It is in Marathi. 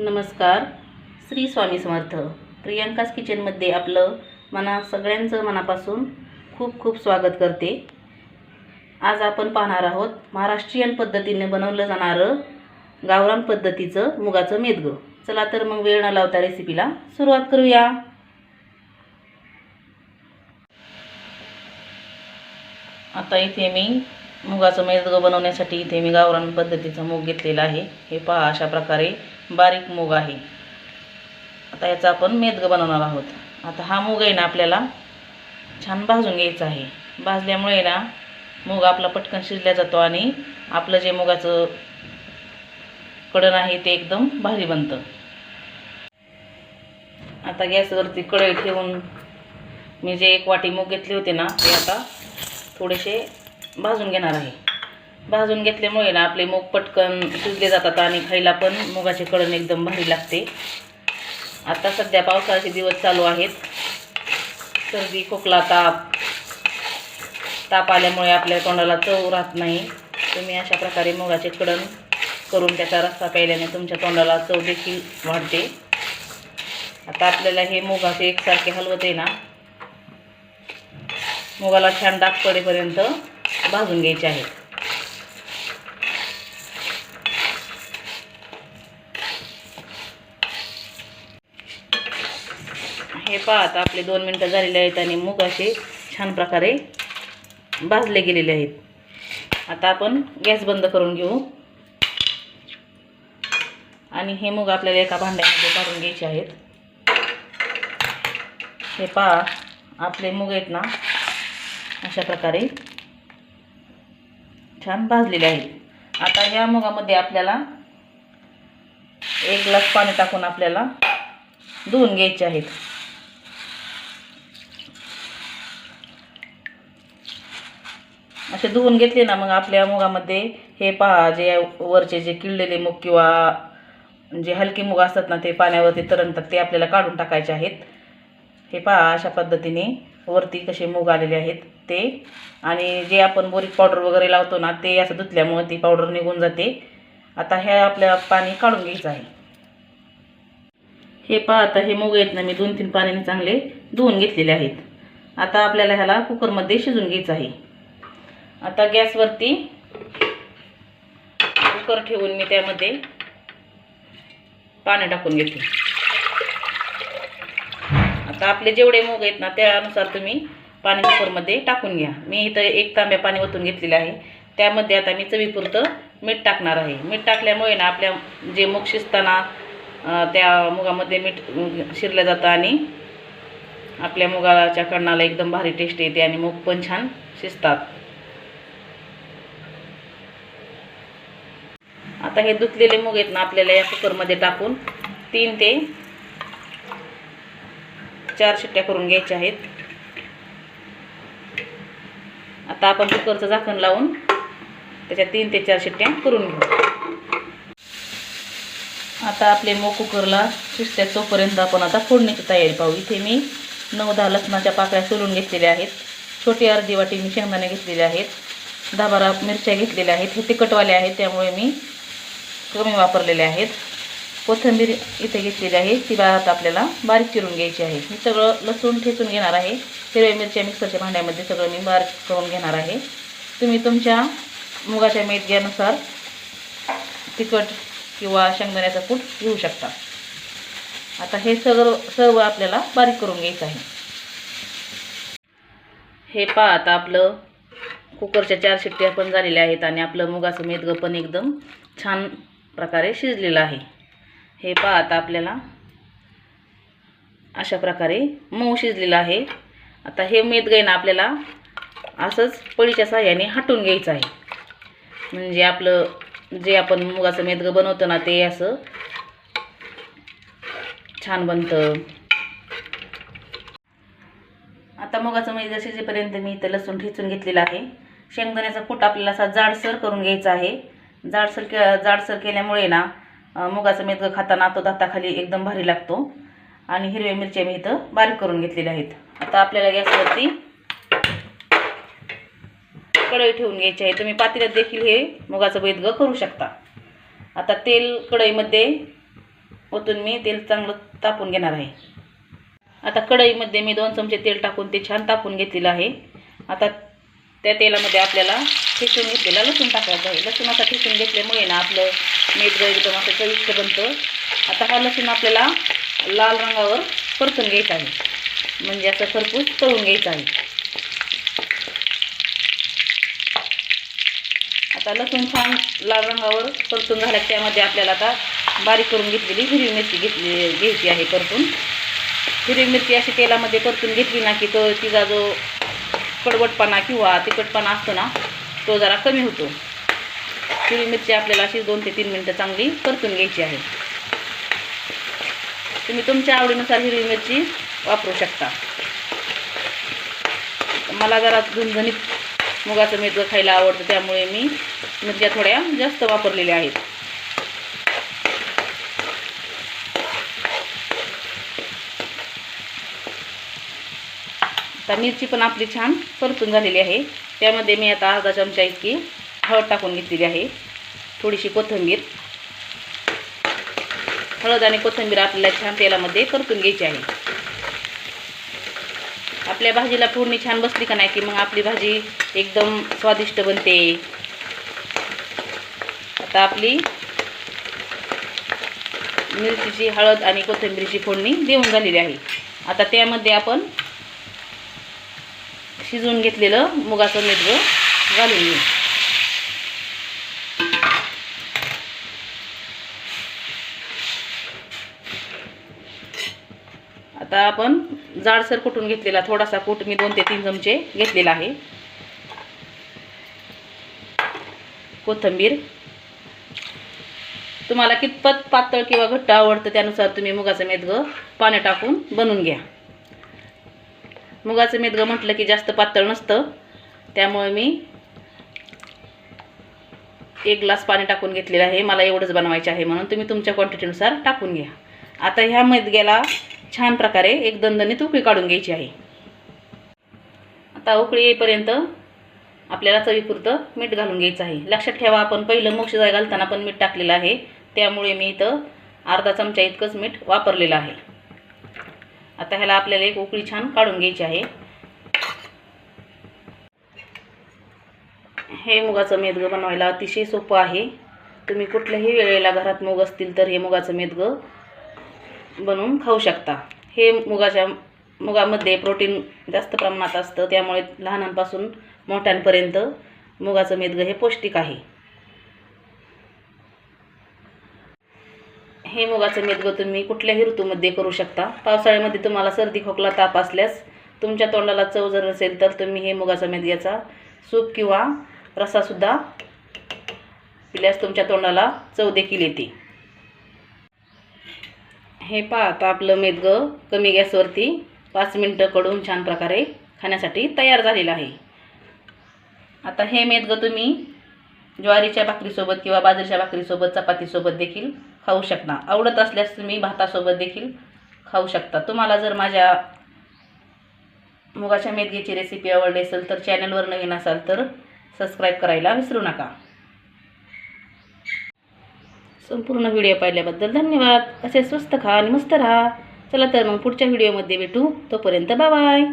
नमस्कार श्री स्वामी समर्थ. प्रियांकाच किचनमध्ये आपलं मना सगळ्यांचं मनापासून खूप खूप स्वागत करते. आज आपण पाहणार आहोत महाराष्ट्रीयन पद्धतीने बनवलं जाणारं गावरान पद्धतीचं मुगाचं मेदगं. चला तर मग वेळ न लावता रेसिपीला सुरुवात करूया. आता इथे मी मुगाचं मेदगं बनवण्यासाठी इथे मी गावरान पद्धतीचा मूग घेतलेला आहे. हे पहा अशा प्रकारे बारीक मूग आहे. आता याचा आपण मेदगं बनवणार आहोत. आता हा मूग आहे ना आपल्याला छान भाजून घ्यायचा आहे. भाजल्यामुळे ना मूग आपला पटकन शिजल्या जातो आणि आपलं जे मुगाचं कडण आहे ते एकदम भारी बनतं. आता गॅसवरती कढई ठेवून मी जे एक वाटी मूग घेतले होते ना ते आता थोडेसे भाजून घेणार आहे. भाजून घेतल्यामुळे ना आपले मूग पटकन शिजले जातात आणि खायला पण मुगाचे कडण एकदम भारी लागते. आता सध्या पावसाळ्याचे दिवस चालू आहेत. सर्दी खोकला ताप. ताप आल्यामुळे आपल्या तोंडाला चव राहत नाही. तुम्ही अशा प्रकारे मुगाचे कडण करून त्याचा रस्सा प्यायल्याने तुमच्या तोंडाला चव देखील वाढते. आता आपल्याला हे मुगाचे एकसारखे हलवत आहे ना मुगाला छान डाग पडेपर्यंत भाजून घ्यायचे आहेत हे पहा आता आपले दोन मिनटं झालेले आहेत आणि मूग असे छान प्रकारे भाजले गेलेले आहेत. आता आपण गॅस बंद करून घेऊ. आणि हे मूग आपल्याला एका भांड्यामध्ये काढून घ्यायचे आहेत. हे पहा आपले मूग आहेत ना अशा प्रकारे छान भाजलेले आहेत. आता ह्या मुगामध्ये आपल्याला एक ग्लास पाणी टाकून आपल्याला धुवून घ्यायचे आहेत. असे धुवून घेतले ना मग आपल्या मुगामध्ये हे पहा जे वरचे जे किळलेले मूग किंवा जे हलके मूग असतात ना ते पाण्यावरती तरंगतात ते आपल्याला काढून टाकायचे आहेत. हे पहा अशा पद्धतीने वरती कसे मूग आलेले आहेत ते. आणि जे आपण बोरीक पावडर वगैरे लावतो ना ते असं धुतल्यामुळे ती पावडर निघून जाते. आता हे आपल्या पाणी काढून घ्यायचं आहे. हे पहा आता हे मूग आहेत ना मी दोन तीन पाण्याने चांगले धुवून घेतलेले आहेत. आता आपल्याला ह्याला कुकरमध्ये शिजून घ्यायचं आहे. आता गॅसवरती कुकर ठेवून मी त्यामध्ये पाणी टाकून घेते. आता आपले जेवढे मोग आहेत ना त्यानुसार तुम्ही पाणी कुकरमध्ये टाकून घ्या. मी इथं एक तांब्या पाणी ओतून घेतलेलं आहे. त्यामध्ये आता मी चवीपुरतं मीठ टाकणार आहे. मीठ टाकल्यामुळे ना आपल्या जे मूग शिजताना त्या मुगामध्ये मीठ शिरलं जातं आणि आपल्या मुगाच्या कणाला एकदम भारी टेस्ट येते आणि मूग पण छान शिजतात. आता हे धुतलेले मूग आहेत ना आपल्याला या कुकरमध्ये टाकून तीन ते चार शिट्ट्या करून घ्यायच्या आहेत. आता आपण कुकरचं झाकण लावून त्याच्या तीन ते चार शिट्ट्या करून घेऊ. आता आपले मूग कुकरला शिजत्या तोपर्यंत आपण आता फोडणीची तयारी पाहू. इथे मी नऊ दहा लसणाच्या पाकळ्या सोलून घेतलेल्या आहेत. छोटी अर्धी वाटी मी शेंगदाणे घेतलेले आहेत. दहा बारा मिरच्या घेतलेल्या आहेत. हे तिखटवाले आहेत त्यामुळे मी कमी वापरलेले आहेत. कोथिंबीर इथे घेतलेली आहे. ती भात आपल्याला बारीक चिरून घ्यायची आहे. मी सगळं लसूण ठेचून घेणार आहे. हिरव्या मिरच्या मिक्सरच्या भांड्यामध्ये सगळं मी बारीक करून घेणार आहे. तुम्ही तुमच्या मुगाच्या मेदग्यानुसार तिखट किंवा शेंगदाण्याचा कूट घेऊ शकता. आता हे सगळं सर्व आपल्याला बारीक करून घ्यायचं आहे. हे पहा आता आपलं कुकरच्या चार शिट्ट्या पण झालेल्या आहेत आणि आपलं मुगाचं मेदगं पण एकदम छान प्रकारे शिजलेलं आहे. हे पहा आता आपल्याला अशा प्रकारे मऊ शिजलेलं आहे. आता हे मेदगं आपल्याला असंच पळीच्या साह्याने हटून घ्यायचं आहे. म्हणजे आपलं जे आपण मुगाचं मेदगं बनवतो ना ते असं छान बनतं. आता मुगाचं मेदगं शिजेपर्यंत मी इथं लसूण ठेचून घेतलेलं आहे शेंगदाण्याचा कूट आपल्याला असा जाडसर करून घ्यायचा आहे. जाडसर के जाडसर केल्यामुळे ना मुगाचं मेदगं खाताना तो दाताखाली एकदम भारी लागतो. आणि हिरव्या मिरच्या मी इथं बारीक करून घेतलेल्या आहेत. आता आपल्याला गॅसवरती कढई ठेवून घ्यायची आहे. तुम्ही पातेल्यात देखील हे मुगाचं बेदगं करू शकता. आता तेल कढईमध्ये ओतून मी तेल चांगलं तापून घेणार आहे. आता कढईमध्ये मी दोन चमचे तेल टाकून ते छान तापून घेतलेलं आहे. आता त्या तेलामध्ये आपल्याला ठेचून घेतलेला लसूण टाकायचं आहे. लसूण असा ठेचून घेतल्यामुळे ना आपलं मीठ एकदम असं चविष्ट बनतं. आता हा लसूण आपल्याला लाल रंगावर परतून घ्यायचा आहे. म्हणजे असं खरपूस तळून घ्यायचं आहे. आता लसूण छान लाल रंगावर परतून झाल्या त्यामध्ये आपल्याला आता बारीक करून घेतलेली हिरवी मिरची घेतली घ्यायची आहे परतून. हिरवी मिरची अशी तेलामध्ये परतून घेतली ना की तो तिचा जो कडवटपणा किंवा तिखटपणा असतो ना तो जरा कमी होतो. हिरवी मिरची आपल्याला अशी दोन ते तीन मिनटं चांगली परतून घ्यायची आहे. तुम्ही तुमच्या आवडीनुसार हिरवी मिरची वापरू शकता. मला जरा झणझणीत मुगाचं मिरचं खायला आवडतं त्यामुळे मी मिरच्या थोड्या जास्त वापरलेल्या आहेत. आता मिरची पण आपली छान परतून झालेली आहे. त्यामध्ये मी आता अर्धा चमचा इतकी हळद टाकून घेतलेली आहे. थोडीशी कोथिंबीर. हळद आणि कोथिंबीर आपल्याला छान तेलामध्ये परतून घ्यायची आहे. आपल्या भाजीला फोडणी छान बसली का नाही की मग आपली भाजी एकदम स्वादिष्ट बनते. आता आपली मिरचीची हळद आणि कोथिंबीरची फोडणी देऊन झालेली आहे. आता त्यामध्ये आपण शिजवून घेतलेलं मुगाचं मिरगं घालून घेऊ. आता आपण जाडसर कुटून घेतलेला थोडासा कूट मी दोन ते तीन चमचे घेतलेला आहे. कोथिंबीर. तुम्हाला कितपत पातळ किंवा घट्ट आवडतं त्यानुसार तुम्ही मुगाचं मेदगं पाणी टाकून बनवून घ्या. मुगाचं मेदगं म्हटलं की जास्त पातळ नसतं. त्यामुळे मी एक ग्लास पाणी टाकून घेतलेलं आहे. मला एवढंच बनवायचं आहे म्हणून तुम्ही तुमच्या क्वांटिटीनुसार टाकून घ्या. आता ह्या मेदग्याला छान प्रकारे एक दणदणीत उकळी काढून घ्यायची आहे. आता उकळी येईपर्यंत आपल्याला चवीपुरतं मीठ घालून घ्यायचं आहे. लक्षात ठेवा आपण पहिलं मोक्षजाय घालताना पण मीठ टाकलेलं आहे. त्यामुळे मी इथं अर्धा चमचा इतकंच मीठ वापरलेलं आहे. आता ह्याला आपल्याला एक उकळी छान काढून घ्यायची आहे. हे मुगाचं मेदगं बनवायला अतिशय सोपं आहे. तुम्ही कुठल्याही वेळेला घरात मूग असतील तर हे मुगाचं मेदगं बनवून खाऊ शकता. हे मुगाच्या मुगामध्ये प्रोटीन जास्त प्रमाणात असतं त्यामुळे लहानांपासून मोठ्यांपर्यंत मुगाचं मेदगं हे पौष्टिक आहे. हे मुगाचं मेदगं तुम्ही कुठल्याही ऋतूमध्ये करू शकता. पावसाळ्यामध्ये तुम्हाला सर्दी खोकला ताप असल्यास तुमच्या तोंडाला चव जर नसेल तर तुम्ही हे मुगाचा मेदग्याचा सूप किंवा रसासुद्धा पिल्यास तुमच्या तोंडाला चव देखील येते. हे पहा आता आपलं मेदगं कमी गॅसवरती पाच मिनटं कडून छान प्रकारे खाण्यासाठी तयार झालेलं आहे. आता हे मेदगं तुम्ही ज्वारीच्या भाकरीसोबत किंवा बाजरीच्या भाकरीसोबत चपातीसोबत देखील खाऊ शकता आवडत असल्यास तुम्ही भातासोबत देखील खाऊ शकता. तुम्हाला जर माझ्या मुगाच्या मेदगीची रेसिपी आवडली असेल तर चॅनलवर नवीन असाल तर सबस्क्राईब करायला विसरू नका. संपूर्ण व्हिडिओ पाहिल्याबद्दल धन्यवाद. असे स्वस्त खा आणि मस्त राहा. चला तर मग पुढच्या व्हिडिओमध्ये भेटू. तोपर्यंत बाय